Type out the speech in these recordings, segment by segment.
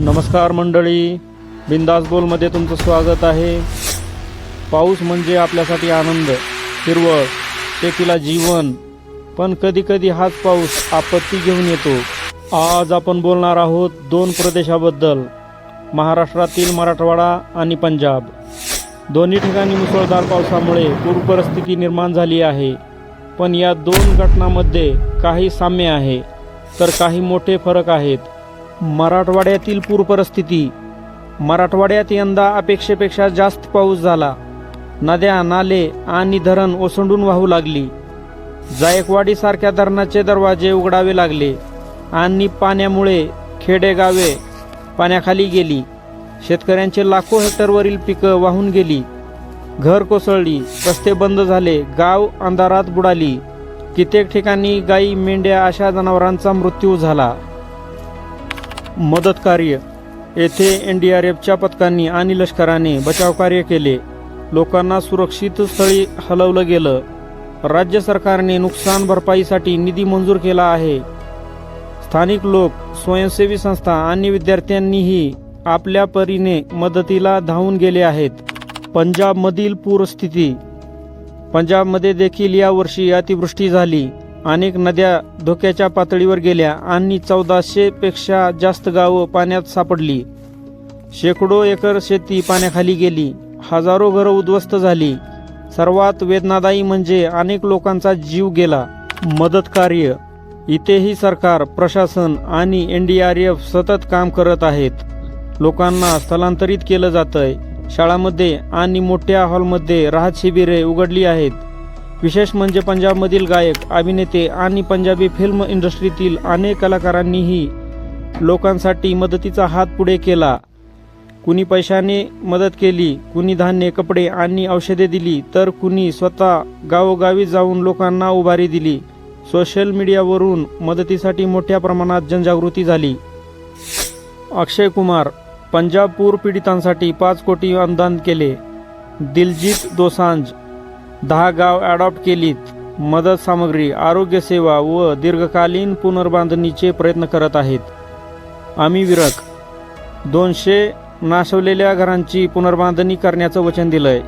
नमस्कार मंडळी बिंदास बोलमध्ये तुमचं स्वागत आहे. पाऊस म्हणजे आपल्यासाठी आनंद हिरवळ ते तिला जीवन. पण कधी कधी हाच पाऊस आपत्ती घेऊन येतो. आज आपण बोलणार आहोत दोन प्रदेशाबद्दल महाराष्ट्रातील मराठवाडा आणि पंजाब. दोन्ही ठिकाणी मुसळधार पावसामुळे पूरपरिस्थिती निर्माण झाली आहे. पण या दोन घटनांमध्ये काही साम्य आहे तर काही मोठे फरक आहेत. मराठवाड्यातील पूरपरिस्थिती मराठवाड्यात यंदा अपेक्षेपेक्षा जास्त पाऊस झाला. नद्या नाले आणि धरण ओसंडून वाहू लागली. जायकवाडीसारख्या धरणाचे दरवाजे उघडावे लागले आणि पाण्यामुळे खेडेगावे पाण्याखाली गेली. शेतकऱ्यांचे लाखो हेक्टरवरील पिकं वाहून गेली. घर कोसळली रस्ते बंद झाले गाव अंधारात बुडाली. कित्येक ठिकाणी गाई मेंढ्या अशा जनावरांचा मृत्यू झाला. मदत कार्य येथे एन डी आर एफच्या पथकांनी आणि लष्कराने बचावकार्य केले. लोकांना सुरक्षित स्थळी हलवलं गेलं. राज्य सरकारने नुकसान भरपाईसाठी निधी मंजूर केला आहे. स्थानिक लोक स्वयंसेवी संस्था आणि विद्यार्थ्यांनीही आपल्या परीने मदतीला धावून गेले आहेत. पंजाबमधील पूरस्थिती. पंजाबमध्ये देखील यावर्षी अतिवृष्टी झाली. अनेक नद्या धोक्याच्या पातळीवर गेल्या आणि चौदाशेपेक्षा जास्त गावं पाण्यात सापडली. शेकडो एकर शेती पाण्याखाली गेली. हजारो घरं उद्ध्वस्त झाली. सर्वात वेदनादायी म्हणजे अनेक लोकांचा जीव गेला. मदत कार्य. इथेही सरकार प्रशासन आणि एन डी आर एफ सतत काम करत आहेत. लोकांना स्थलांतरित केलं जातंय. शाळामध्ये आणि मोठ्या हॉलमध्ये राहत शिबिरे उघडली आहेत. विशेष म्हणजे पंजाबमधील गायक अभिनेते आणि पंजाबी फिल्म इंडस्ट्रीतील अनेक कलाकारांनीही लोकांसाठी मदतीचा हात पुढे केला. कुणी पैशाने मदत केली कुणी धान्य कपडे आणि औषधे दिली तर कुणी स्वतः गावोगावी जाऊन लोकांना उभारी दिली. सोशल मीडियावरून मदतीसाठी मोठ्या प्रमाणात जनजागृती झाली. अक्षय कुमार पंजाब पूर पीडितांसाठी पाच कोटी अनुदान केले. दिलजीत दोसांज दहा गाव अडॉप्ट केलीत. मदत सामग्री आरोग्य सेवा व दीर्घकालीन पुनर्बांधणीचे प्रयत्न करत आहेत. आम्ही विरक. दोनशे नाशवलेल्या घरांची पुनर्बांधणी करण्याचं वचन दिलंय.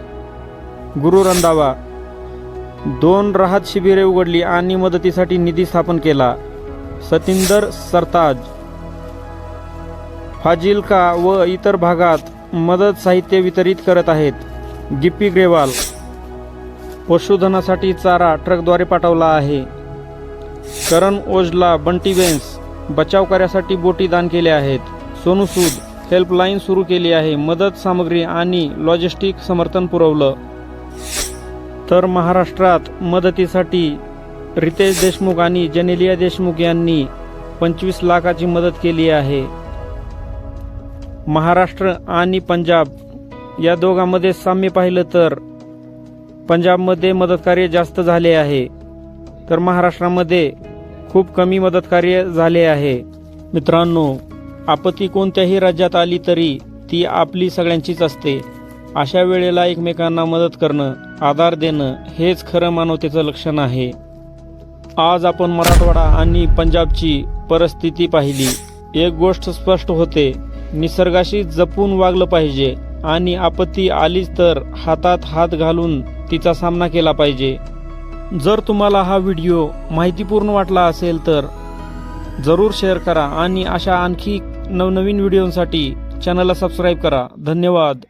गुरु रंधावा. दोन राहत शिबिरे उघडली आणि मदतीसाठी निधी स्थापन केला. सतिंदर सरताज. फाजिलका व इतर भागात मदत साहित्य वितरित करत आहेत. गिप्पी ग्रेवाल. पशुधनासाठी चारा ट्रकद्वारे पाठवला आहे. करण ओजला बंटी बेन्स बचाव कार्यासाठी बोटी दान केल्या आहेत. सोनू सूद हेल्पलाईन सुरू केली आहे. मदत सामग्री आणि लॉजिस्टिक समर्थन पुरवलं. तर महाराष्ट्रात मदतीसाठी रितेश देशमुख आणि जनेलिया देशमुख यांनी पंचवीस लाखाची मदत केली आहे. महाराष्ट्र आणि पंजाब या दोघांमध्ये साम्य पाहिलं तर पंजाबमध्ये मदतकार्य जास्त झाले आहे तर महाराष्ट्रामध्ये खूप कमी मदतकार्य झाले आहे. मित्रांनो आपत्ती कोणत्याही राज्यात आली तरी ती आपली सगळ्यांचीच असते. अशा वेळेला एकमेकांना मदत करणं आधार देणं हेच खरं मानवतेचं लक्षण आहे. आज आपण मराठवाडा आणि पंजाबची परिस्थिती पाहिली. एक गोष्ट स्पष्ट होते निसर्गाशी जपून वागलं पाहिजे आणि आपत्ती आलीच तर हातात हात घालून तिचा सामना केला पाहिजे. जर तुम्हाला हा व्हिडिओ माहितीपूर्ण वाटला असेल तर जरूर शेअर करा आणि अशा आणखी नवनवीन व्हिडिओंसाठी चॅनलला सबस्क्राईब करा. धन्यवाद.